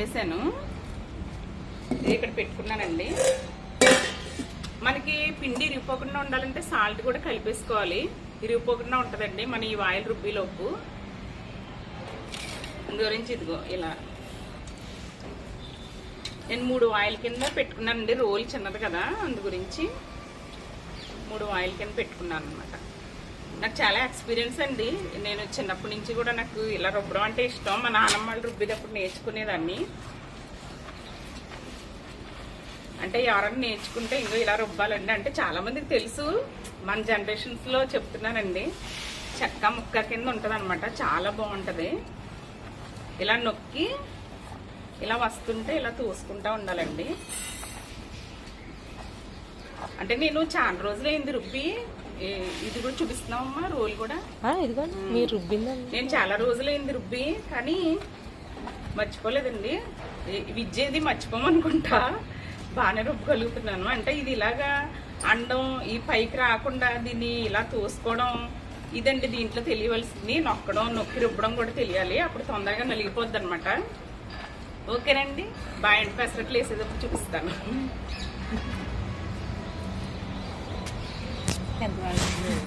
కలిపేశాను ఇక్కడ పెట్టుకున్నానండి. మనకి పిండి ఇరిగిపోకుండా ఉండాలంటే సాల్ట్ కూడా కలిపేసుకోవాలి. ఇరిగిపోకుండా ఉంటుందండి మన ఈ ఆయిల్ రుబ్బీలోపు. అందు గురించి ఇదిగో ఇలా. నేను మూడు ఆయిల్ కింద పెట్టుకున్నానండి. రోల్ చిన్నది కదా అందు గురించి. మూడు ఆయిల్ కింద పెట్టుకున్నాను అనమాట నాకు చాలా ఎక్స్పీరియన్స్ అండి. నేను చిన్నప్పటి నుంచి కూడా నాకు ఇలా రుబ్బడం అంటే ఇష్టం. మా నాన్నమ్మ వాళ్ళు రుబ్బేటప్పుడు నేర్చుకునేదాన్ని. అంటే ఎవరైనా నేర్చుకుంటే ఇంకో ఇలా రుబ్బాలండి అంటే చాలా మందికి తెలుసు. మన జనరేషన్స్లో చెప్తున్నానండి. చెక్క ముక్క కింద ఉంటది చాలా బాగుంటది. ఇలా నొక్కి ఇలా వస్తుంటే ఇలా తోసుకుంటూ ఉండాలండి. అంటే నేను చాలా రోజులు అయింది రుబ్బి ఇది కూడా చూపిస్తున్నావమ్మా రోల్ కూడా? మీరు రుబ్బిందండి. నేను చాలా రోజులైంది రుబ్బి కానీ మర్చిపోలేదండి. విద్యేది మర్చిపోమనుకుంటా. బాగానే రుబ్బగలుగుతున్నాను. అంటే ఇది ఇలాగా అండం ఈ పైకి రాకుండా దీన్ని ఇలా తోసుకోవడం ఇదండి దీంట్లో తెలియవలసింది. నొక్కడం నొక్కి రుబ్బడం కూడా తెలియాలి. అప్పుడు తొందరగా నలిగిపోద్ది అనమాట ఓకేనండి? బాయండి పెసరట్లు వేసేటప్పుడు చూపిస్తాను. 片段是